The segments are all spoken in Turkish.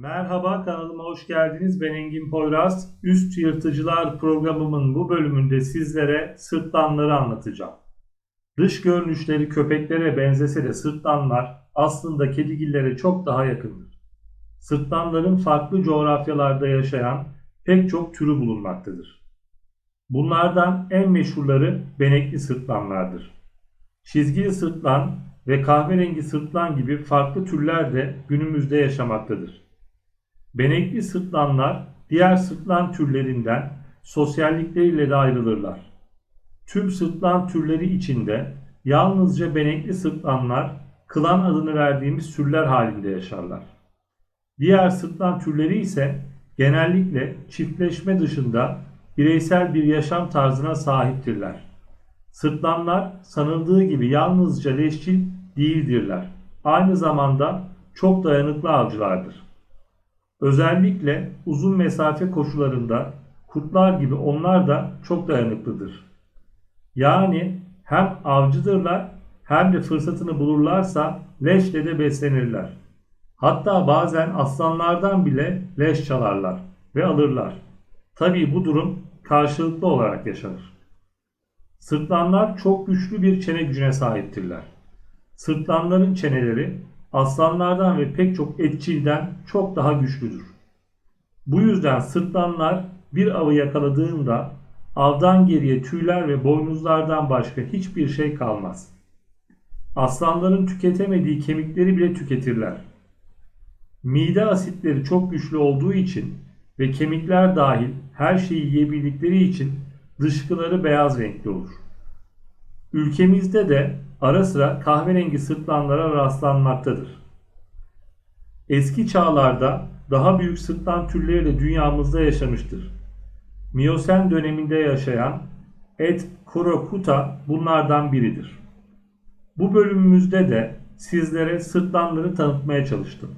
Merhaba kanalıma hoş geldiniz. Ben Engin Poyraz. Üst Yırtıcılar programımın bu bölümünde sizlere sırtlanları anlatacağım. Dış görünüşleri köpeklere benzese de sırtlanlar aslında kedigillere çok daha yakındır. Sırtlanların farklı coğrafyalarda yaşayan pek çok türü bulunmaktadır. Bunlardan en meşhurları benekli sırtlanlardır. Çizgili sırtlan ve kahverengi sırtlan gibi farklı türler de günümüzde yaşamaktadır. Benekli sırtlanlar diğer sırtlan türlerinden sosyallikleriyle de ayrılırlar. Tüm sırtlan türleri içinde yalnızca benekli sırtlanlar klan adını verdiğimiz türler halinde yaşarlar. Diğer sırtlan türleri ise genellikle çiftleşme dışında bireysel bir yaşam tarzına sahiptirler. Sırtlanlar sanıldığı gibi yalnızca leşçil değildirler. Aynı zamanda çok dayanıklı avcılardır. Özellikle uzun mesafe koşularında kurtlar gibi onlar da çok dayanıklıdır. Yani hem avcıdırlar hem de fırsatını bulurlarsa leşle de beslenirler. Hatta bazen aslanlardan bile leş çalarlar ve alırlar. Tabii bu durum karşılıklı olarak yaşanır. Sırtlanlar çok güçlü bir çene gücüne sahiptirler. Sırtlanların çeneleri aslanlardan ve pek çok etçilden çok daha güçlüdür. Bu yüzden sırtlanlar bir avı yakaladığında avdan geriye tüyler ve boynuzlardan başka hiçbir şey kalmaz. Aslanların tüketemediği kemikleri bile tüketirler. Mide asitleri çok güçlü olduğu için ve kemikler dahil her şeyi yiyebildikleri için dışkıları beyaz renkli olur. Ülkemizde de ara sıra kahverengi sırtlanlara rastlanmaktadır. Eski çağlarda daha büyük sırtlan türleri de dünyamızda yaşamıştır. Miyosen döneminde yaşayan Et Korokuta bunlardan biridir. Bu bölümümüzde de sizlere sırtlanları tanıtmaya çalıştım.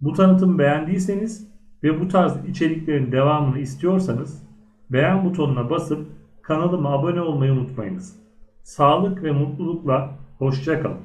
Bu tanıtımı beğendiyseniz ve bu tarz içeriklerin devamını istiyorsanız beğen butonuna basıp kanalıma abone olmayı unutmayınız. Sağlık ve mutlulukla hoşçakalın.